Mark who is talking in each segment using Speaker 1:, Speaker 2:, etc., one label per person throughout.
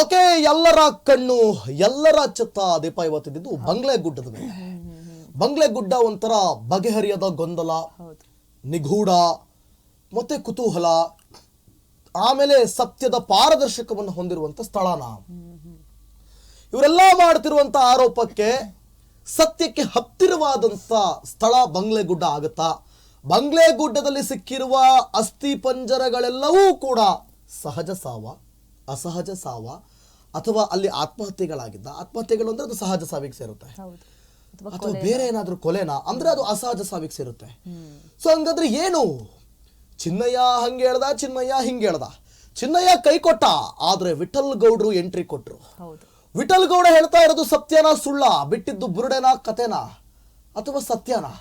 Speaker 1: Okay ಎಲ್ಲರ ಕಣ್ಣು ಎಲ್ಲರ ಚಿತ್ತ ದೀಪ ಇವತ್ತಿದ್ದು ಬಂಗ್ಲೆ ಗುಡ್ಡದ ಮೇಲೆ. ಬಂಗ್ಲೆ ಗುಡ್ಡ ಒಂಥರ ಬಗೆಹರಿಯದ ಗೊಂದಲ ನಿಗೂಢ ಮತ್ತೆ ಕುತೂಹಲ ಆಮೇಲೆ ಸತ್ಯದ ಪಾರದರ್ಶಕವನ್ನು ಹೊಂದಿರುವಂತ ಸ್ಥಳನ. ಇವರೆಲ್ಲ ಮಾಡ್ತಿರುವಂತ ಆರೋಪಕ್ಕೆ ಸತ್ಯಕ್ಕೆ ಹತ್ತಿರವಾದಂತ ಸ್ಥಳ ಬಂಗ್ಲೆ ಗುಡ್ಡ ಆಗುತ್ತಾ. ಬಂಗ್ಲೆ ಗುಡ್ಡದಲ್ಲಿ ಸಿಕ್ಕಿರುವ ಅಸ್ಥಿ ಪಂಜರಗಳೆಲ್ಲವೂ ಕೂಡ ಸಹಜ ಸಾವ. ಅಸಹಜ ಸಾವ ಅಥವಾ ಅಲ್ಲಿ ಆತ್ಮಹತ್ಯೆಗಳಾಗಿದ್ದ ಆತ್ಮಹತ್ಯೆಗಳು ಅಂದ್ರೆ ಅದು ಸಹಜ ಸಾವಿಗೆ ಸೇರುತ್ತೆ.
Speaker 2: ಅಥವಾ
Speaker 1: ಬೇರೆ ಏನಾದ್ರೂ ಕೊಲೆನಾ ಅಂದ್ರೆ ಅದು ಅಸಹಜ ಸಾವಿಗೆ ಸೇರುತ್ತೆ. ಸೊ ಹಂಗಂದ್ರೆ ಏನು? ಚಿನ್ನಯ್ಯ ಹಂಗೆ ಹೇಳ್ದ ಚಿನ್ನಯ್ಯ ಹಿಂಗೆ ಹೇಳ್ದ. ಚಿನ್ನಯ್ಯ ಕೈ ಕೊಟ್ಟ ಆದ್ರೆ ವಿಠಲ್ ಗೌಡ್ರು ಎಂಟ್ರಿ ಕೊಟ್ರು. ವಿಠಲ್ ಗೌಡ ಹೇಳ್ತಾ ಇರೋದು ಸತ್ಯನಾ ಸುಳ್ಳ ಬಿಟ್ಟಿದ್ದು ಬುರುಡೆನಾ ಕತೆನಾ ಅಥವಾ ಸತ್ಯನಾ?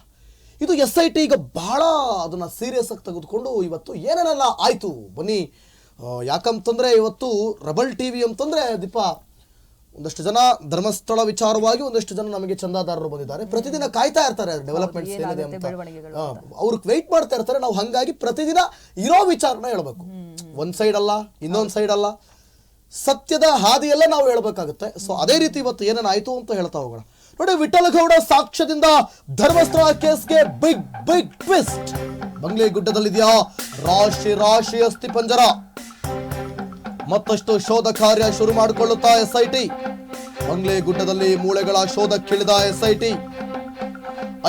Speaker 1: ಇದು ಎಸ್ ಐ ಟಿ ಈಗ ಬಹಳ ಅದನ್ನ ಸೀರಿಯಸ್ ಆಗಿ ತೆಗೆದುಕೊಂಡು ಇವತ್ತು ಏನೇನೆಲ್ಲ ಆಯ್ತು? ಬನ್ನಿ ಯಾಕಂತಂದ್ರೆ ಇವತ್ತು ರಬಲ್ ಟಿ ವಿ ಅಂತಂದ್ರೆ ದೀಪ ಒಂದಷ್ಟು ಜನ ಧರ್ಮಸ್ಥಳ ವಿಚಾರವಾಗಿ ಒಂದಷ್ಟು ಜನ ನಮಗೆ ಚಂದಾದಾರರು ಬಂದಿದ್ದಾರೆ. ಪ್ರತಿದಿನ ಕಾಯ್ತಾ ಇರ್ತಾರೆ ಡೆವಲಪ್ಮೆಂಟ್ಸ್ ಏನಿದೆ ಅಂತ. ಅವ್ರು ವೆಯ್ಟ್ ಮಾಡ್ತಾ ಇರ್ತಾರೆ. ನಾವು ಹಂಗಾಗಿ ಪ್ರತಿದಿನ ಇರೋ ವಿಚಾರನ ಹೇಳ್ಬೇಕು. ಒಂದ್ ಸೈಡ್ ಅಲ್ಲ ಇನ್ನೊಂದ್ ಸೈಡ್ ಅಲ್ಲ. ಸತ್ಯದ ಹಾದಿಯೆಲ್ಲ ನಾವು ಹೇಳ್ಬೇಕಾಗುತ್ತೆ. ಸೊ ಅದೇ ರೀತಿ ಇವತ್ತು ಏನೇನಾಯ್ತು ಅಂತ ಹೇಳ್ತಾ ಹೋಗೋಣ. ನೋಡಿ ವಿಠಲಗೌಡ ಸಾಕ್ಷ್ಯದಿಂದ ಧರ್ಮಸ್ಥಳ ಕೇಸ್ಗೆ ಬಿಗ್ ಬಿಗ್ ಟ್ವಿಸ್ಟ್ ಬಂಗ್ಲೆ ಗುಡ್ಡದಲ್ಲಿದೆಯಾ? ರಾಶಿ ರಾಶಿ ಅಸ್ಥಿ ಪಂಜರ. ಮತ್ತಷ್ಟು ಶೋಧ ಕಾರ್ಯ ಶುರು ಮಾಡಿಕೊಳ್ಳುತ್ತಾ ಎಸ್ಐಟಿ. ಬಂಗ್ಲೆ ಗುಡ್ಡದಲ್ಲಿ ಮೂಳೆಗಳ ಶೋಧಕ್ಕಿಳಿದ ಎಸ್ಐಟಿ.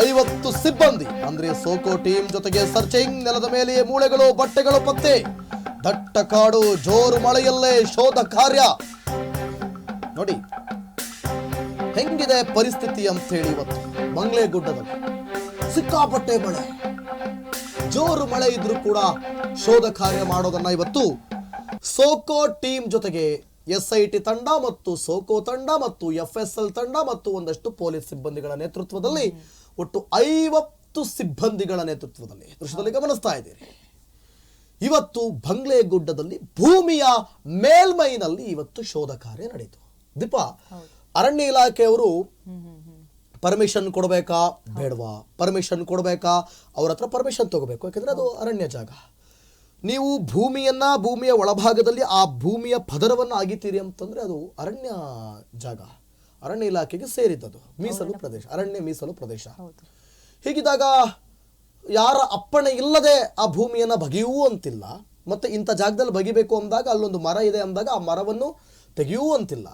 Speaker 1: ಐವತ್ತು ಸಿಬ್ಬಂದಿ, ಅಂದ್ರೆ ಸೋಕೋ ಟೀಮ್ ಜೊತೆಗೆ ಸರ್ಚಿಂಗ್ ನೆಲದ ಮೇಲೆಯೇ ಮೂಳೆಗಳು, ಬಟ್ಟೆಗಳು ಪತ್ತೆ. ದಟ್ಟ ಕಾಡು, ಜೋರು ಮಳೆಯಲ್ಲೇ ಶೋಧ ಕಾರ್ಯ. ನೋಡಿ, ಹೆಂಗಿದೆ ಪರಿಸ್ಥಿತಿ ಅಂತ ಹೇಳಿ ಇವತ್ತು ಬಂಗ್ಲೆ ಗುಡ್ಡದಲ್ಲಿ. ಸಿಕ್ಕಾಪಟ್ಟೆ ಮಳೆ. ಜೋರು ಮಳೆ ಇದ್ರೂ ಕೂಡ ಶೋಧ ಕಾರ್ಯ ಮಾಡೋದನ್ನ ಇವತ್ತು ಸೋಕೋ ಟೀಮ್ ಜೊತೆಗೆ ಎಸ್ ಐ ಟಿ ತಂಡ ಮತ್ತು ಸೋಕೋ ತಂಡ ಮತ್ತು ಎಫ್ ಎಸ್ ಎಲ್ ತಂಡ ಮತ್ತು ಒಂದಷ್ಟು ಪೊಲೀಸ್ ಸಿಬ್ಬಂದಿಗಳ ನೇತೃತ್ವದಲ್ಲಿ ಒಟ್ಟು ಐವತ್ತು ಸಿಬ್ಬಂದಿಗಳ ನೇತೃತ್ವದಲ್ಲಿ. ದೃಶ್ಯದಲ್ಲಿ ಗಮನಿಸ್ತಾ ಇದ್ದೀರಿ. ಇವತ್ತು ಬಂಗ್ಲೆ ಗುಡ್ಡದಲ್ಲಿ ಭೂಮಿಯ ಮೇಲ್ಮೈನಲ್ಲಿ ಇವತ್ತು ಶೋಧ ಕಾರ್ಯ ನಡೆಯಿತು ದೀಪ ಅರಣ್ಯ ಇಲಾಖೆಯವರು ಪರ್ಮಿಷನ್ ಕೊಡಬೇಕಾ? ಬೇಡವಾ? ಪರ್ಮಿಷನ್ ಕೊಡಬೇಕಾ? ಅವ್ರ ಹತ್ರ ಪರ್ಮಿಷನ್ ತಗೋಬೇಕು ಯಾಕಂದ್ರೆ ಅದು ಅರಣ್ಯ ಜಾಗ. ನೀವು ಭೂಮಿಯನ್ನ ಭೂಮಿಯ ಒಳಭಾಗದಲ್ಲಿ ಆ ಭೂಮಿಯ ಪದರವನ್ನು ಅಗಿತೀರಿ ಅಂತಂದ್ರೆ ಅದು ಅರಣ್ಯ ಜಾಗ ಅರಣ್ಯ ಇಲಾಖೆಗೆ ಸೇರಿದ್ದದು ಮೀಸಲು ಪ್ರದೇಶ ಅರಣ್ಯ ಮೀಸಲು ಪ್ರದೇಶ. ಹೀಗಿದ್ದಾಗ ಯಾರ ಅಪ್ಪಣೆ ಇಲ್ಲದೆ ಆ ಭೂಮಿಯನ್ನು ಬಗೆಯೂ ಅಂತಿಲ್ಲ. ಮತ್ತೆ ಇಂಥ ಜಾಗದಲ್ಲಿ ಬಗಿಬೇಕು ಅಂದಾಗ ಅಲ್ಲೊಂದು ಮರ ಇದೆ ಅಂದಾಗ ಆ ಮರವನ್ನು ತೆಗೆಯೂ ಅಂತಿಲ್ಲ.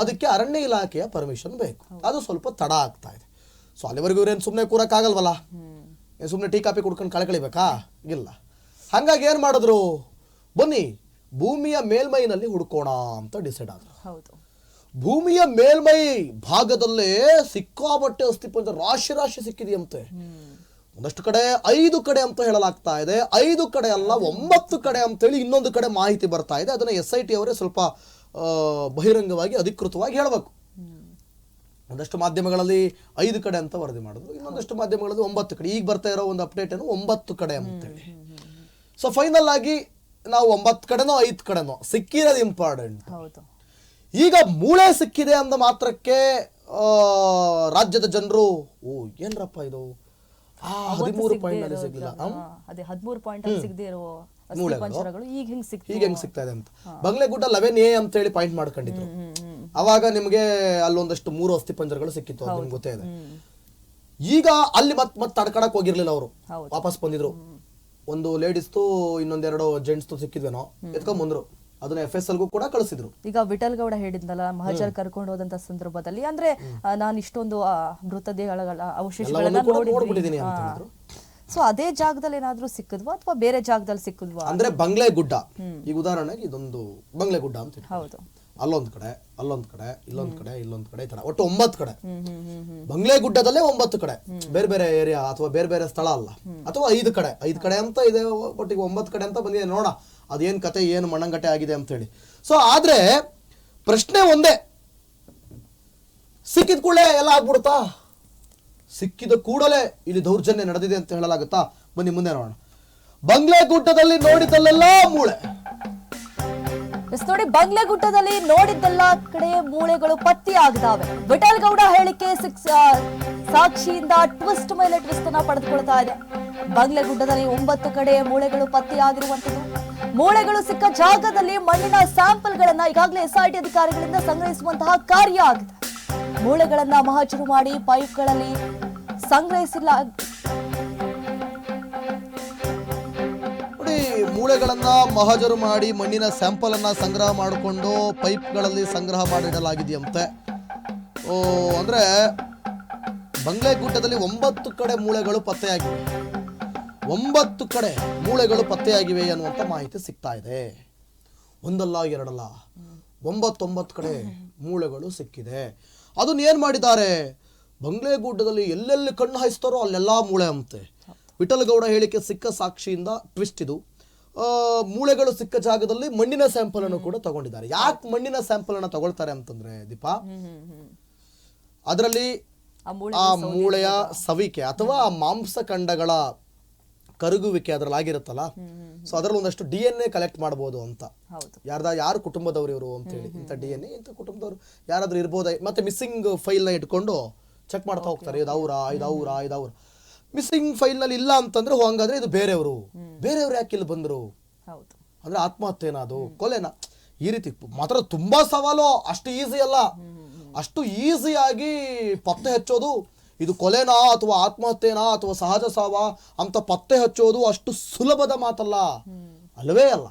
Speaker 1: ಅದಕ್ಕೆ ಅರಣ್ಯ ಇಲಾಖೆಯ ಪರ್ಮಿಷನ್ ಬೇಕು. ಅದು ಸ್ವಲ್ಪ ತಡ ಆಗ್ತಾ ಇದೆ. ಸೊ ಅಲ್ಲಿವರೆಗೂ ಇವ್ರೇನು ಸುಮ್ಮನೆ ಕೂರಕ್ಕಾಗಲ್ವಲ್ಲ? ಏನು ಸುಮ್ಮನೆ ಟೀ ಕಾಪಿ ಕುಡ್ಕೊಂಡು ಕಳ್ಕಳಿಬೇಕಾ? ಇಲ್ಲ. ಹಂಗಾಗಿ ಏನು ಮಾಡಿದ್ರು? ಬನ್ನಿ ಭೂಮಿಯ ಮೇಲ್ಮೈನಲ್ಲಿ ಹುಡ್ಕೋಣ ಅಂತ ಡಿಸೈಡ್ ಆದ್ರು.
Speaker 2: ಹೌದು.
Speaker 1: ಭೂಮಿಯ ಮೇಲ್ಮೈ ಭಾಗದಲ್ಲೇ ಸಿಕ್ಕಾಬಟ್ಟೆ ಅಸ್ಥಿಪಂಜ ರಾಶಿ ರಾಶಿ ಸಿಕ್ಕಿದೆಯಂತೆ. ಒಂದಷ್ಟು ಕಡೆ ಐದು ಕಡೆ ಅಂತ ಹೇಳಲಾಗ್ತಾ ಇದೆ. ಐದು ಕಡೆ ಅಲ್ಲ ಒಂಬತ್ತು ಕಡೆ ಅಂತೇಳಿ ಇನ್ನೊಂದು ಕಡೆ ಮಾಹಿತಿ ಬರ್ತಾ ಇದೆ. ಅದನ್ನ ಎಸ್ ಐ ಟಿ ಅವರೇ ಸ್ವಲ್ಪ ಬಹಿರಂಗವಾಗಿ ಅಧಿಕೃತವಾಗಿ ಹೇಳಬೇಕು. ಒಂದಷ್ಟು ಮಾಧ್ಯಮಗಳಲ್ಲಿ ಐದು ಕಡೆ ಅಂತ ವರದಿ ಮಾಡಿದ್ರು. ಇನ್ನೊಂದಷ್ಟು ಮಾಧ್ಯಮಗಳಲ್ಲಿ ಒಂಬತ್ತು ಕಡೆ. ಈಗ ಬರ್ತಾ ಇರೋ ಒಂದು ಅಪ್ಡೇಟ್ ಏನು? ಒಂಬತ್ತು ಕಡೆ ಅಂತೇಳಿ. ಸೊ ಫೈನಲ್ ಆಗಿ ನಾವು ಒಂಬತ್ತು ಕಡೆನೋ ಐದು ಕಡೆನೋ ಸಿಕ್ಕಿರೋದು ಇಂಪಾರ್ಟೆಂಟ್
Speaker 2: ಹೌದು.
Speaker 1: ಈಗ ಮೂಳೆ ಸಿಕ್ಕಿದೆ ಅಂದ ಮಾತ್ರಕ್ಕೆ ರಾಜ್ಯದ ಜನರು ಓ ಏನ್ರಪ್ಪ ಇದು? ಹದಿಮೂರು ಪಾಯಿಂಟ್ ಅಲ್ಲಿ ಸಿಗ್ಲಿಲ್ಲ.
Speaker 2: ಅದೇ ಹದಿಮೂರು ಪಾಯಿಂಟ್ ಅಲ್ಲಿ ಸಿಗದೆ ಇರೋ ಈಗ ಹೆಂಗೆ ಸಿಕ್ತು?
Speaker 1: ಹೀಗೆ ಹೆಂಗ್ ಸಿಗ್ತಾ ಇದೆ ಅಂತ. ಬಂಗ್ಲೆಗುಡ್ಡ ಲೆವೆನ್ ಎ ಅಂತ ಹೇಳಿ ಪಾಯಿಂಟ್ ಮಾಡ್ಕೊಂಡಿದ್ರು. ಅವಾಗ ನಿಮ್ಗೆ ಅಲ್ಲೊಂದಷ್ಟು ಮೂರು ಅಸ್ಥಿ ಪಂಜರಗಳು ಸಿಕ್ಕಿತ್ತು ಅದು ನಿಮ್ಗೆ ಗೊತ್ತೇ ಇದೆ. ಈಗ ಅಲ್ಲಿ ಮತ್ ಮತ್ತೆ ತಡ್ಕಡಕ್ ಹೋಗಿರ್ಲಿಲ್ಲ ಅವರು. ವಾಪಸ್ ಬಂದಿದ್ರು. ಒಂದು ಲೇಡೀಸ್ದು ಇನ್ನೊಂದೆರಡು ಜೆಂಟ್ಸ್ ಸಿಕ್ಕಿದ್ವೇನೋ ಎತ್ಕೊಂಡ್ ಬಂದ್ರು ಅದನ್ನ ಎಫ್ ಎಸ್ ಎಲ್ಗೂ ಕೂಡ ಕಳಿಸಿದ್ರು.
Speaker 2: ಈಗ ವಿಠಲ್ ಗೌಡ ಹೇಳಿದ್ನಲ್ಲ ಮಹಾಜರ್ ಕರ್ಕೊಂಡು ಹೋದಂತ ಸಂದರ್ಭದಲ್ಲಿ ಅಂದ್ರೆ ನಾನು ಇಷ್ಟೊಂದು ಮೃತ ಮೃತದೇಹಗಳ ಅವಶೇಷಗಳನ್ನ
Speaker 1: ನೋಡಿದ್ದೀನಿ.
Speaker 2: ಸೊ ಅದೇ ಜಾಗದಲ್ಲಿ ಏನಾದ್ರೂ ಸಿಕ್ಕಿದ್ವಾ ಅಥವಾ ಬೇರೆ ಜಾಗದಲ್ಲಿ ಸಿಕ್ಕಿದ್ವಾ
Speaker 1: ಅಂದ್ರೆ ಬಂಗ್ಲೆ ಗುಡ್ಡ. ಈಗ ಉದಾಹರಣೆಗೆ ಇದೊಂದು ಬಂಗ್ಲೆ ಗುಡ್ಡ ಅಂತ.
Speaker 2: ಹೌದು.
Speaker 1: ಅಲ್ಲೊಂದ್ ಕಡೆ ಅಲ್ಲೊಂದ್ ಕಡೆ ಇಲ್ಲೊಂದ್ ಕಡೆ ಇಲ್ಲೊಂದ್ ಕಡೆ ಈ ತರ ಒಟ್ಟು ಒಂಬತ್ತು ಕಡೆ. ಬಂಗ್ಲೆ ಗುಡ್ಡದಲ್ಲೇ ಒಂಬತ್ತು ಕಡೆ. ಬೇರೆ ಬೇರೆ ಏರಿಯಾ ಅಥವಾ ಬೇರೆ ಬೇರೆ ಸ್ಥಳ ಅಲ್ಲ. ಅಥವಾ ಐದು ಕಡೆ. ಐದು ಕಡೆ ಅಂತ ಇದೆ ಒಟ್ಟಿಗೆ ಒಂಬತ್ತು ಕಡೆ ಅಂತ ಬಂದಿದೆ. ನೋಡ ಅದೇನ್ ಕತೆ ಏನು ಮಣ್ಣಂಗಟ್ಟೆ ಆಗಿದೆ ಅಂತ ಹೇಳಿ. ಸೊ ಆದ್ರೆ ಪ್ರಶ್ನೆ ಒಂದೇ. ಸಿಕ್ಕಿದ ಕೂಡಲೇ ಎಲ್ಲ ಆಗ್ಬಿಡುತ್ತಾ? ಸಿಕ್ಕಿದ ಕೂಡಲೇ ಇಲ್ಲಿ ದೌರ್ಜನ್ಯ ನಡೆದಿದೆ ಅಂತ ಹೇಳಲಾಗುತ್ತಾ? ಬನ್ನಿ ಮುಂದೆ ನೋಡೋಣ. ಬಂಗ್ಲೆ ಗುಡ್ಡದಲ್ಲಿ ನೋಡಿದಲ್ಲೆಲ್ಲ ಮೂಳೆ.
Speaker 2: ಎಸ್ ನೋಡಿ ಬಂಗ್ಲೆಗುಡ್ಡದಲ್ಲಿ ನೋಡಿದ್ದೆಲ್ಲ ಕಡೆ ಮೂಳೆಗಳು ಪತ್ತಿ ಆಗಿದಾವೆ ವಿಠಲ್ ಗೌಡ ಹೇಳಿಕೆ ಸಿಕ್ಸ್ ಸಾಕ್ಷಿಯಿಂದ ಟ್ವಿಸ್ಟ್ ಮೇಲೆ ಟ್ವಿಸ್ಟ್ ಅನ್ನ ಪಡೆದುಕೊಳ್ತಾ ಇದೆ. ಬಂಗ್ಲೆಗುಡ್ಡದಲ್ಲಿ ಒಂಬತ್ತು ಕಡೆ ಮೂಳೆಗಳು ಪತ್ತೆಯಾಗಿರುವಂತದ್ದು ಮೂಳೆಗಳು ಸಿಕ್ಕ ಜಾಗದಲ್ಲಿ ಮಣ್ಣಿನ ಸ್ಯಾಂಪಲ್ಗಳನ್ನ ಈಗಾಗಲೇ ಎಸ್ಐಟಿ ಅಧಿಕಾರಿಗಳಿಂದ ಸಂಗ್ರಹಿಸುವಂತಹ ಕಾರ್ಯ ಆಗಿದೆ. ಮೂಳೆಗಳನ್ನ ಮಹಾಜರು ಮಾಡಿ ಪೈಪ್ಗಳಲ್ಲಿ ಸಂಗ್ರಹಿಸಿಲ್ಲ
Speaker 1: ಮೂಳೆಗಳನ್ನ ಮಹಜರು ಮಾಡಿ ಮಣ್ಣಿನ ಸ್ಯಾಂಪಲ್ ಅನ್ನ ಸಂಗ್ರಹ ಮಾಡಿಕೊಂಡು ಪೈಪ್ಗಳಲ್ಲಿ ಸಂಗ್ರಹ ಮಾಡಿಡಲಾಗಿದೆಯಂತೆ. ಓ, ಅಂದ್ರೆ ಬಂಗ್ಲೆಗುಡ್ಡದಲ್ಲಿ ಒಂಬತ್ತು ಕಡೆ ಮೂಳೆಗಳು ಪತ್ತೆಯಾಗಿವೆ. ಒಂಬತ್ತು ಕಡೆ ಮೂಳೆಗಳು ಪತ್ತೆಯಾಗಿವೆ ಅನ್ನುವಂಥ ಮಾಹಿತಿ ಸಿಗ್ತಾ ಇದೆ. ಒಂದಲ್ಲ, ಎರಡಲ್ಲ, ಒಂಬತ್ತೊಂಬತ್ತು ಕಡೆ ಮೂಳೆಗಳು ಸಿಕ್ಕಿದೆ. ಅದನ್ನ ಏನ್ ಮಾಡಿದ್ದಾರೆ? ಬಂಗ್ಲೆಗುಡ್ಡದಲ್ಲಿ ಎಲ್ಲೆಲ್ಲಿ ಕಣ್ಣು ಹಾಯಿಸ್ತಾರೋ ಅಲ್ಲೆಲ್ಲ ಮೂಳೆ ಅಂತೆ. ವಿಠಲಗೌಡ ಹೇಳಿಕೆ ಸಿಕ್ಕ ಸಾಕ್ಷಿಯಿಂದ ಟ್ವಿಸ್ಟ್ ಇದು. ಮೂಳೆಗಳು ಸಿಕ್ಕ ಜಾಗದಲ್ಲಿ ಮಣ್ಣಿನ ಸ್ಯಾಂಪಲ್ ಅನ್ನು ಕೂಡ ತಗೊಂಡಿದ್ದಾರೆ. ಯಾಕೆ ಮಣ್ಣಿನ ಸ್ಯಾಂಪಲ್ ಅನ್ನು ತಗೊಳ್ತಾರೆ ಅಂತಂದ್ರೆ ದೀಪಾ? ಅದರಲ್ಲಿ
Speaker 2: ಆ
Speaker 1: ಮೂಳೆಯ ಸವಿಕೆ ಅಥವಾ ಆ ಮಾಂಸಖಂಡಗಳ ಕರಗುವಿಕೆ ಅದ್ರಲ್ಲಿ ಆಗಿರುತ್ತಲ್ಲ ಸೊ ಅದರಲ್ಲಿ ಒಂದಷ್ಟು ಡಿ ಎನ್ ಎ ಕಲೆಕ್ಟ್ ಮಾಡಬಹುದು ಅಂತ ಯಾರ್ದ ಯಾರು ಕುಟುಂಬದವ್ರು ಇವರು ಅಂತೇಳಿ ಇಂಥ ಡಿ ಎನ್ ಎ ಇಂಥ ಕುಟುಂಬದವ್ರು ಯಾರಾದ್ರೂ ಇರ್ಬೋದ? ಮತ್ತೆ ಮಿಸ್ಸಿಂಗ್ ಫೈಲ್ನ ಇಟ್ಕೊಂಡು ಚೆಕ್ ಮಾಡ್ತಾ ಹೋಗ್ತಾರೆ. ಇದು ಅವ್ರ ಇದು ಅವ್ರ ಇದು ಅವ್ರ. ಮಿಸ್ಸಿಂಗ್ ಫೈಲ್ನಲ್ಲಿ ಇಲ್ಲ ಅಂತಂದ್ರೆ ಹಂಗಾದ್ರೆ ಇದು ಬೇರೆಯವರು. ಬೇರೆಯವ್ರು ಯಾಕೆ ಇಲ್ಲಿ ಬಂದರು? ಅಂದ್ರೆ ಆತ್ಮಹತ್ಯೆನಾ ಅದು. ಕೊಲೆನಾ. ಈ ರೀತಿ ಮಾತ್ರ ತುಂಬಾ ಸವಾಲು. ಅಷ್ಟು ಈಸಿ ಅಲ್ಲ. ಅಷ್ಟು ಈಸಿಯಾಗಿ ಪತ್ತೆ ಹಚ್ಚೋದು ಇದು ಕೊಲೆನಾ ಅಥವಾ ಆತ್ಮಹತ್ಯೆನಾ ಅಥವಾ ಸಹಜ ಸಾವ ಅಂತ ಪತ್ತೆ ಹಚ್ಚೋದು ಅಷ್ಟು ಸುಲಭದ ಮಾತಲ್ಲ. ಅಲ್ಲವೇ ಅಲ್ಲ.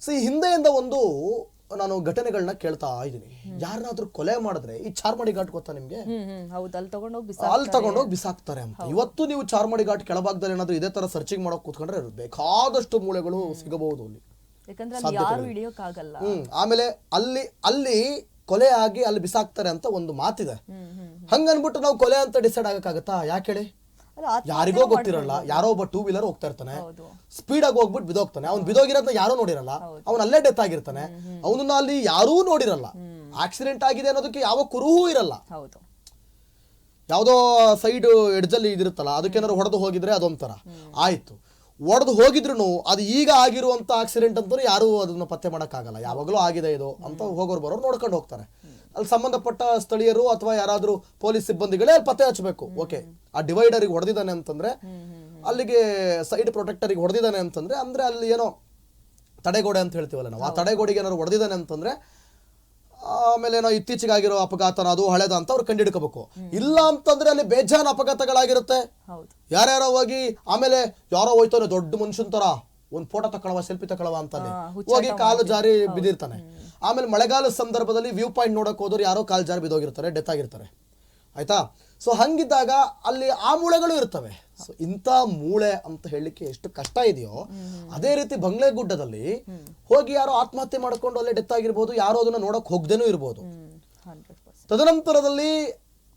Speaker 1: ಸೊ ಈ ಹಿಂದೆಯಿಂದ ಒಂದು ನಾನು ಘಟನೆಗಳನ್ನ ಕೇಳ್ತಾ ಇದ್ದೀನಿ. ಯಾರನ್ನಾದ್ರೂ ಕೊಲೆ ಮಾಡಿದ್ರೆ ಈ ಚಾರ್ಮಡಿ ಘಾಟ್ ಗೊತ್ತಾ ನಿಮ್ಗೆ?
Speaker 2: ಹೌದು ಅಲ್ಲಿ ತಗೊಂಡೋಗಿ
Speaker 1: ಅಲ್ಲಿ ತಗೊಂಡೋಗಿ ಬಿಸಾಕ್ತಾರೆ ಅಂತ. ಇವತ್ತು ನೀವು ಚಾರ್ಮಡಿ ಘಾಟ್ ಕೆಳಭಾಗದಲ್ಲಿ ಏನಾದ್ರೂ ಇದೇ ತರ ಸರ್ಚಿಂಗ್ ಮಾಡೋಕೆ ಕೂತ್ಕೊಂಡ್ರೆ ಬೇಕಾದಷ್ಟು ಮೂಳೆಗಳು ಸಿಗಬಹುದು ಅಲ್ಲಿ. ಆಮೇಲೆ ಅಲ್ಲಿ ಅಲ್ಲಿ ಕೊಲೆ ಆಗಿ ಅಲ್ಲಿ ಬಿಸಾಕ್ತಾರೆ ಅಂತ ಒಂದು ಮಾತಿದೆ. ಹಂಗನ್ಬಿಟ್ಟು ನಾವು ಕೊಲೆ ಅಂತ ಡಿಸೈಡ್ ಆಗಕ್ಕಾಗತ್ತಾ? ಯಾಕೆ ಹೇಳಿ? ಯಾರಿಗೋ ಗೊತ್ತಿರಲ್ಲ ಯಾರೋ ಒಬ್ಬ ಟೂ ವೀಲರ್ ಹೋಗ್ತಾ ಇರ್ತಾನೆ ಸ್ಪೀಡ್ ಆಗಿ ಹೋಗ್ಬಿಟ್ಟು ಬಿದೋಗ್ತಾನೆ ಅವ್ನು ಬಿದೋಗಿರೋದನ್ನ ಯಾರೋ ನೋಡಿರಲ್ಲ. ಅವ್ನು ಅಲ್ಲೇ ಡೆತ್ ಆಗಿರ್ತಾನೆ. ಅವನನ್ನ ಅಲ್ಲಿ ಯಾರೂ ನೋಡಿರಲ್ಲ. ಆಕ್ಸಿಡೆಂಟ್ ಆಗಿದೆ ಅನ್ನೋದಕ್ಕೆ ಯಾವ ಕುರುಹೂ ಇರಲ್ಲ. ಯಾವುದೋ ಸೈಡ್ ಎಡ್ಜಲ್ಲಿ ಇದಿರುತ್ತಲ್ಲ ಅದಕ್ಕೇನಾದ್ರು ಹೊಡೆದು ಹೋಗಿದ್ರೆ ಅದೊಂಥರ. ಆಯ್ತು. ಹೊಡೆದು ಹೋಗಿದ್ರು ಅದು ಈಗ ಆಗಿರುವಂತ ಆಕ್ಸಿಡೆಂಟ್ ಅಂತೂ ಯಾರು ಅದನ್ನ ಪತ್ತೆ ಮಾಡೋಕ್ಕಾಗಲ್ಲ. ಯಾವಾಗಲೂ ಆಗಿದೆ ಇದು ಅಂತ ಹೋಗೋರು ಬರೋರು ನೋಡ್ಕೊಂಡು ಹೋಗ್ತಾರೆ. ಅಲ್ಲಿ ಸಂಬಂಧಪಟ್ಟ ಸ್ಥಳೀಯರು ಅಥವಾ ಯಾರಾದರೂ ಪೊಲೀಸ್ ಸಿಬ್ಬಂದಿಗಳೇ ಅಲ್ಲಿ ಪತ್ತೆ ಹಚ್ಚಬೇಕು. ಓಕೆ, ಆ ಡಿವೈಡರಿಗೆ ಹೊಡೆದಿದ್ದಾನೆ ಅಂತಂದ್ರೆ, ಅಲ್ಲಿಗೆ ಸೈಡ್ ಪ್ರೊಟೆಕ್ಟರಿಗೆ ಹೊಡೆದಿದ್ದಾನೆ ಅಂತಂದ್ರೆ, ಅಂದ್ರೆ ಅಲ್ಲಿ ಏನೋ ತಡೆಗೋಡೆ ಅಂತ ಹೇಳ್ತೀವಲ್ಲ ನಾವು. ಆ ತಡೆಗೋಡೆಗೆ ಏನಾದ್ರು ಹೊಡೆದಿದ್ದಾನೆ ಅಂತಂದ್ರೆ ಆಮೇಲೆ ಏನೋ ಇತ್ತೀಚೆಗೆ ಆಗಿರೋ ಅಪಘಾತನ ಅದು ಹಳೆದ ಅಂತ ಅವ್ರು ಕಂಡಿಡ್ಕೋಬೇಕು. ಇಲ್ಲ ಅಂತಂದ್ರೆ ಅಲ್ಲಿ ಬೇಜಾನ್ ಅಪಘಾತಗಳಾಗಿರುತ್ತೆ. ಯಾರ್ಯಾರೋ ಹೋಗಿ ಆಮೇಲೆ ಯಾರೋ ಹೋಯ್ತಾನೆ ದೊಡ್ಡ ಮನುಷ್ಯನ್ ತರ ಒಂದ್ ಫೋಟೋ ತಕೊಳವ ಸೆಲ್ಫಿ ತಕೊಳವ ಅಂತಾನೆ ಹೋಗಿ ಕಾಲು ಜಾರಿ ಬಿದ್ದಿರ್ತಾನೆ. ಆಮೇಲೆ ಮಳೆಗಾಲದ ಸಂದರ್ಭದಲ್ಲಿ ವ್ಯೂ ಪಾಯಿಂಟ್ ನೋಡಕ್ ಹೋದ್ರೆ ಯಾರೋ ಕಾಲು ಜಾರಿ ಬಿದ್ದೋಗಿರ್ತಾರೆ ಡೆತ್ ಆಗಿರ್ತಾರೆ. ಆಯ್ತಾ? ಸೊ ಹಂಗಿದ್ದಾಗ ಅಲ್ಲಿ ಆ ಮೂಳೆಗಳು ಇರ್ತವೆ. ಸೊ ಇಂಥ ಮೂಳೆ ಅಂತ ಹೇಳಲಿಕ್ಕೆ ಎಷ್ಟು ಕಷ್ಟ ಇದೆಯೋ ಅದೇ ರೀತಿ ಬಂಗ್ಲೆ ಗುಡ್ಡದಲ್ಲಿ ಹೋಗಿ ಯಾರೋ ಆತ್ಮಹತ್ಯೆ ಮಾಡ್ಕೊಂಡು ಅಲ್ಲೇ ಡೆತ್ ಆಗಿರ್ಬೋದು ಯಾರೋ ಅದನ್ನ ನೋಡಕ್ ಹೋಗ್ದೇನೂ ಇರ್ಬೋದು. ತದನಂತರದಲ್ಲಿ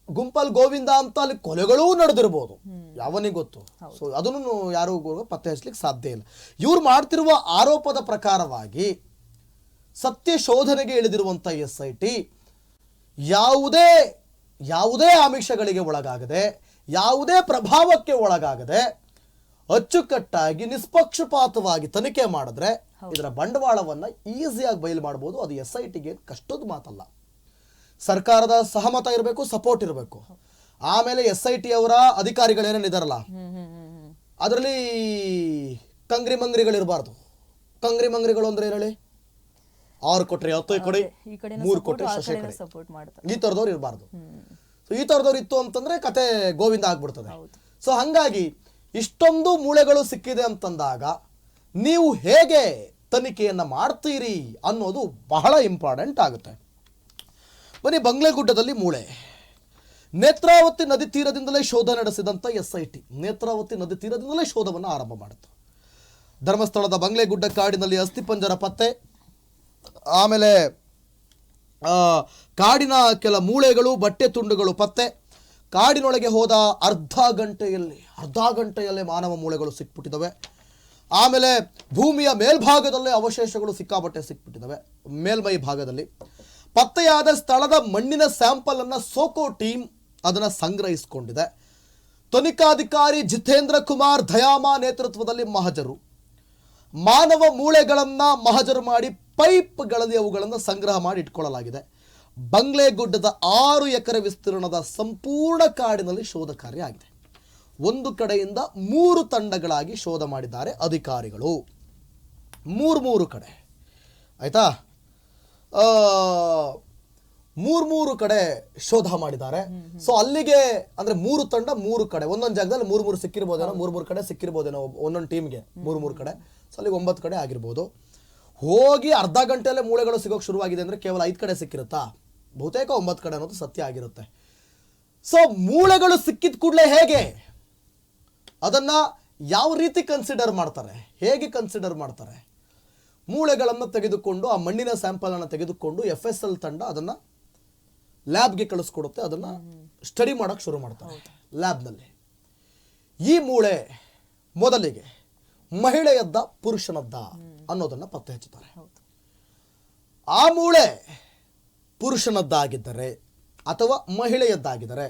Speaker 1: ಗುಂಪಲ್ ಗೋವಿಂದ ಅಂತ ಅಲ್ಲಿ ಕೊಲೆಗಳೂ ನಡೆದಿರ್ಬೋದು. ಯಾವನಿಗೆ ಗೊತ್ತು? ಸೊ ಅದನ್ನು ಯಾರು ಪತ್ತೆ ಹಚ್ಚಲಿಕ್ಕೆ ಸಾಧ್ಯ ಇಲ್ಲ. ಇವ್ರು ಮಾಡ್ತಿರುವ ಆರೋಪದ ಪ್ರಕಾರವಾಗಿ ಸತ್ಯ ಶೋಧನೆಗೆ ಇಳಿದಿರುವಂತ ಎಸ್ ಐ ಟಿ ಯಾವುದೇ ಯಾವುದೇ ಆಮಿಷಗಳಿಗೆ ಒಳಗಾಗದೆ ಯಾವುದೇ ಪ್ರಭಾವಕ್ಕೆ ಒಳಗಾಗದೆ ಅಚ್ಚುಕಟ್ಟಾಗಿ ನಿಷ್ಪಕ್ಷಪಾತವಾಗಿ ತನಿಖೆ ಮಾಡಿದ್ರೆ ಇದರ ಬಂಡವಾಳವನ್ನು ಈಸಿಯಾಗಿ ಬಯಲು ಮಾಡಬಹುದು ಅದು ಎಸ್ ಐ ಟಿಗೆ ಕಷ್ಟದ ಮಾತಲ್ಲ. ಸರ್ಕಾರದ ಸಹಮತ ಇರಬೇಕು ಸಪೋರ್ಟ್ ಇರಬೇಕು. ಆಮೇಲೆ ಎಸ್ ಐ ಟಿ ಅವರ ಅಧಿಕಾರಿಗಳೇನೇನಿದಾರಲ್ಲ ಅದರಲ್ಲಿ ಕಂಗ್ರಿ ಮಂಗ್ರಿಗಳಿರಬಾರ್ದು. ಕಂಗ್ರಿ ಮಂಗ್ರಿಗಳು ಅಂದ್ರೆ ಏನು ಹೇಳಿ? ಆರು ಕೊಟ್ರೆ ಹತ್ತು ಕೊಡಿ ಮೂರು ಕೊಟ್ರೆ ಶಶೆ ಕಡೆ. ಈ ಥರದವ್ರು ಇರಬಾರ್ದು. ಸೊ ಈ ಥರದವ್ರು ಇತ್ತು ಅಂತಂದ್ರೆ ಕತೆ ಗೋವಿಂದ ಆಗ್ಬಿಡ್ತದೆ. ಸೊ ಹಂಗಾಗಿ ಇಷ್ಟೊಂದು ಮೂಳೆಗಳು ಸಿಕ್ಕಿದೆ ಅಂತಂದಾಗ ನೀವು ಹೇಗೆ ತನಿಖೆಯನ್ನ ಮಾಡ್ತೀರಿ ಅನ್ನೋದು ಬಹಳ ಇಂಪಾರ್ಟೆಂಟ್ ಆಗುತ್ತೆ. ಬನ್ನಿ ಬಂಗ್ಲೆಗುಡ್ಡದಲ್ಲಿ ಮೂಳೆ. ನೇತ್ರಾವತಿ ನದಿ ತೀರದಿಂದಲೇ ಶೋಧ ನಡೆಸಿದಂಥ ಎಸ್ ಐ ಟಿ ನೇತ್ರಾವತಿ ನದಿ ತೀರದಿಂದಲೇ ಶೋಧವನ್ನು ಆರಂಭ ಮಾಡಿತು. ಧರ್ಮಸ್ಥಳದ ಬಂಗ್ಲೆಗುಡ್ಡ ಕಾಡಿನಲ್ಲಿ ಅಸ್ಥಿಪಂಜರ ಪತ್ತೆ ಆಮೇಲೆ ಕಾಡಿನ ಕೆಲ ಮೂಳೆಗಳು, ಬಟ್ಟೆ ತುಂಡುಗಳು, ಪತ್ತೆ. ಕಾಡಿನೊಳಗೆ ಹೋದ ಅರ್ಧ ಗಂಟೆಯಲ್ಲಿ, ಅರ್ಧ ಗಂಟೆಯಲ್ಲೇ ಮಾನವ ಮೂಳೆಗಳು ಸಿಕ್ಬಿಟ್ಟಿದ್ದಾವೆ ಆಮೇಲೆ, ಭೂಮಿಯ ಮೇಲ್ಭಾಗದಲ್ಲೇ ಅವಶೇಷಗಳು ಸಿಕ್ಕಾಬಟ್ಟೆ ಸಿಕ್ಬಿಟ್ಟಿದ್ದಾವೆ ಮೇಲ್ಮೈ ಭಾಗದಲ್ಲಿ. ಪತ್ತೆಯಾದ ಸ್ಥಳದ ಮಣ್ಣಿನ ಸ್ಯಾಂಪಲ್ ಅನ್ನ ಸೋಕೋ ಟೀಮ್ ಅದನ್ನ ಸಂಗ್ರಹಿಸಿಕೊಂಡಿದೆ. ತನಿಖಾಧಿಕಾರಿ ಜಿತೇಂದ್ರ ಕುಮಾರ್ ದಯಾಮ ನೇತೃತ್ವದಲ್ಲಿ ಮಹಜರು. ಮಾನವ ಮೂಳೆಗಳನ್ನ ಮಹಜರು ಮಾಡಿ ಪೈಪ್ಗಳಲ್ಲಿ ಅವುಗಳನ್ನು ಸಂಗ್ರಹ ಮಾಡಿ ಇಟ್ಕೊಳ್ಳಲಾಗಿದೆ. ಬಂಗ್ಲೆಗುಡ್ಡದ ಆರು ಎಕರೆ ವಿಸ್ತೀರ್ಣದ ಸಂಪೂರ್ಣ ಕಾಡಿನಲ್ಲಿ ಶೋಧ ಕಾರ್ಯ ಆಗಿದೆ. ಒಂದು ಕಡೆಯಿಂದ ಮೂರು ತಂಡಗಳಾಗಿ ಶೋಧ ಮಾಡಿದ್ದಾರೆ ಅಧಿಕಾರಿಗಳು. ಮೂರು ಮೂರು ಕಡೆ. ಆಯ್ತಾ? ಮೂರು ಮೂರ್ ಕಡೆ ಶೋಧ ಮಾಡಿದ್ದಾರೆ. ಸೊ ಅಲ್ಲಿಗೆ ಅಂದ್ರೆ ಮೂರು ತಂಡ ಮೂರು ಕಡೆ. ಒಂದೊಂದು ಜಾಗದಲ್ಲಿ ಮೂರು ಮೂರು ಸಿಕ್ಕಿರ್ಬೋದೇನೋ ಮೂರು ಮೂರು ಕಡೆ ಸಿಕ್ಕಿರ್ಬೋದೇನೋ ಒಂದೊಂದು ಟೀಮ್ಗೆ ಮೂರು ಮೂರು ಕಡೆ. ಸೊ ಅಲ್ಲಿಗೆ ಒಂಬತ್ತು ಕಡೆ ಆಗಿರ್ಬೋದು. ಹೋಗಿ ಅರ್ಧ ಗಂಟೆಯಲ್ಲೇ ಮೂಳೆಗಳು ಸಿಗೋಕೆ ಶುರುವಾಗಿದೆ ಅಂದರೆ ಕೇವಲ ಐದು ಕಡೆ ಸಿಕ್ಕಿರುತ್ತಾ? ಬಹುತೇಕ ಒಂಬತ್ತು ಕಡೆ ಅನ್ನೋದು ಸತ್ಯ ಆಗಿರುತ್ತೆ. ಸೊ ಮೂಳೆಗಳು ಸಿಕ್ಕಿದ ಕೂಡಲೇ ಹೇಗೆ? ಅದನ್ನು ಯಾವ ರೀತಿ ಕನ್ಸಿಡರ್ ಮಾಡ್ತಾರೆ? ಹೇಗೆ ಕನ್ಸಿಡರ್ ಮಾಡ್ತಾರೆ? ಮೂಳೆಗಳನ್ನು ತೆಗೆದುಕೊಂಡು, ಆ ಮಣ್ಣಿನ ಸ್ಯಾಂಪಲನ್ನು ತೆಗೆದುಕೊಂಡು ಎಫ್ ಎಸ್ ಎಲ್ ತಂಡ ಅದನ್ನು ಲ್ಯಾಬ್ಗೆ ಕಳಿಸ್ಕೊಡುತ್ತೆ. ಅದನ್ನು ಸ್ಟಡಿ ಮಾಡೋಕ್ಕೆ ಶುರು ಮಾಡ್ತಾರೆ. ಲ್ಯಾಬ್ನಲ್ಲಿ ಈ ಮೂಳೆ ಮೊದಲಿಗೆ ಮಹಿಳೆಯದ್ದ, ಪುರುಷನದ್ದ. ಅನ್ನೋದನ್ನ ಪತ್ತೆ ಹಚ್ಚುತ್ತಾರೆ ಆ ಮೂಳೆ ಪುರುಷನದ್ದಾಗಿದ್ದರೆ ಅಥವಾ ಮಹಿಳೆಯದ್ದಾಗಿದ್ದರೆ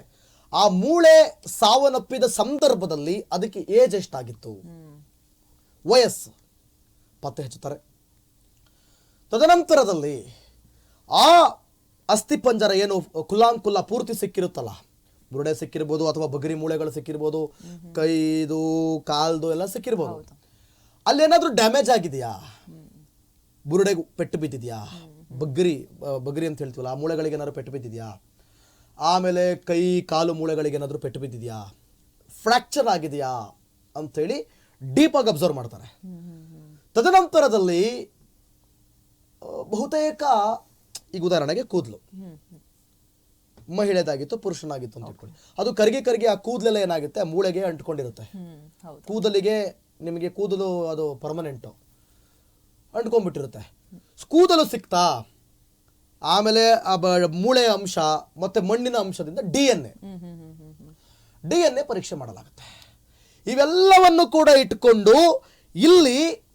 Speaker 1: ಆ ಮೂಳೆ ಸಾವನ್ನಪ್ಪಿದ ಸಂದರ್ಭದಲ್ಲಿ ಅದಕ್ಕೆ ಏಜ್ ಎಷ್ಟಾಗಿತ್ತು? ವಯಸ್ಸು ಪತ್ತೆ ಹಚ್ಚುತ್ತಾರೆ ತದನಂತರದಲ್ಲಿ ಆ ಅಸ್ಥಿಪಂಜರ ಏನು ಕುಲಾಂಕುಲ ಪೂರ್ತಿ ಸಿಕ್ಕಿರುತ್ತಲ್ಲ ಬುರುಡೆ ಸಿಕ್ಕಿರ್ಬೋದು ಅಥವಾ ಬಗರಿ ಮೂಳೆಗಳು ಸಿಕ್ಕಿರ್ಬೋದು ಕೈದು ಕಾಲ್ದು ಎಲ್ಲ ಸಿಕ್ಕಿರ್ಬೋದು. ಅಲ್ಲೇನಾದ್ರೂ ಡ್ಯಾಮೇಜ್ ಆಗಿದೆಯಾ? ಬುರುಡೆಗೆ ಪೆಟ್ಟು ಬಿದ್ದಿದ್ಯಾ? ಬಗ್ಗರಿ ಬಗ್ರಿ ಬಗ್ಗರಿ ಅಂತ ಹೇಳ್ತೀವಲ್ಲ ಆ ಮೂಳೆಗಳಿಗೆ ಏನಾದ್ರು ಪೆಟ್ಟು ಬಿದ್ದಿದೆಯಾ? ಆಮೇಲೆ ಕೈ ಕಾಲು ಮೂಳೆಗಳಿಗೆ ಏನಾದರೂ ಪೆಟ್ಟು ಬಿದ್ದಿದೆಯಾ? ಫ್ರ್ಯಾಕ್ಚರ್ ಆಗಿದೆಯಾ? ಅಂಥೇಳಿ ಡೀಪಾಗಿ ಅಬ್ಸರ್ವ್ ಮಾಡ್ತಾರೆ. ತದನಂತರದಲ್ಲಿ ಬಹುತೇಕ ಈಗ ಉದಾಹರಣೆಗೆ ಕೂದಲು. ಮಹಿಳೆದಾಗಿತ್ತು ಪುರುಷನಾಗಿತ್ತು ಅಂತ ಇಟ್ಕೊಳ್ಳಿ. ಅದು ಕರ್ಗಿ ಕರ್ಗಿ ಆ ಕೂದಲೆಲ್ಲ ಏನಾಗುತ್ತೆ? ಆ ಮೂಳೆಗೆ ಅಂಟ್ಕೊಂಡಿರುತ್ತೆ. ಕೂದಲಿಗೆ ನಿಮಗೆ ಕೂದಲು ಅದು ಪರ್ಮನೆಂಟು ಅಂಟ್ಕೊಂಡ್ಬಿಟ್ಟಿರುತ್ತೆ. ಕೂದಲು ಸಿಕ್ತಾ, ಆಮೇಲೆ ಆ ಬ- ಮೂಳೆಯ ಅಂಶ, ಮತ್ತೆ ಮಣ್ಣಿನ ಅಂಶದಿಂದ D N A. D N A ಪರೀಕ್ಷೆ ಮಾಡಲಾಗುತ್ತೆ. ಇವೆಲ್ಲವನ್ನು ಕೂಡ ಇಟ್ಕೊಂಡು ಇಲ್ಲಿ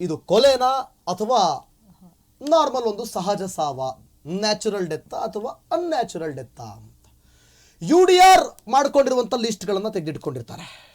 Speaker 1: ಇದು ಕೊಲೆನಾ ಅಥವಾ ನಾರ್ಮಲ್ ಒಂದು ಸಹಜ ಸಾವ, ನ್ಯಾಚುರಲ್ ಡೆತ್ ಅಥವಾ ಅನ್ಯಾಚುರಲ್ ಡೆತ್ತ ಅಂತ. ಯು ಡಿ ಆರ್ ಮಾಡಿಕೊಂಡಿರುವಂಥ ಲಿಸ್ಟ್ಗಳನ್ನು ತೆಗೆದಿಟ್ಕೊಂಡಿರ್ತಾರೆ.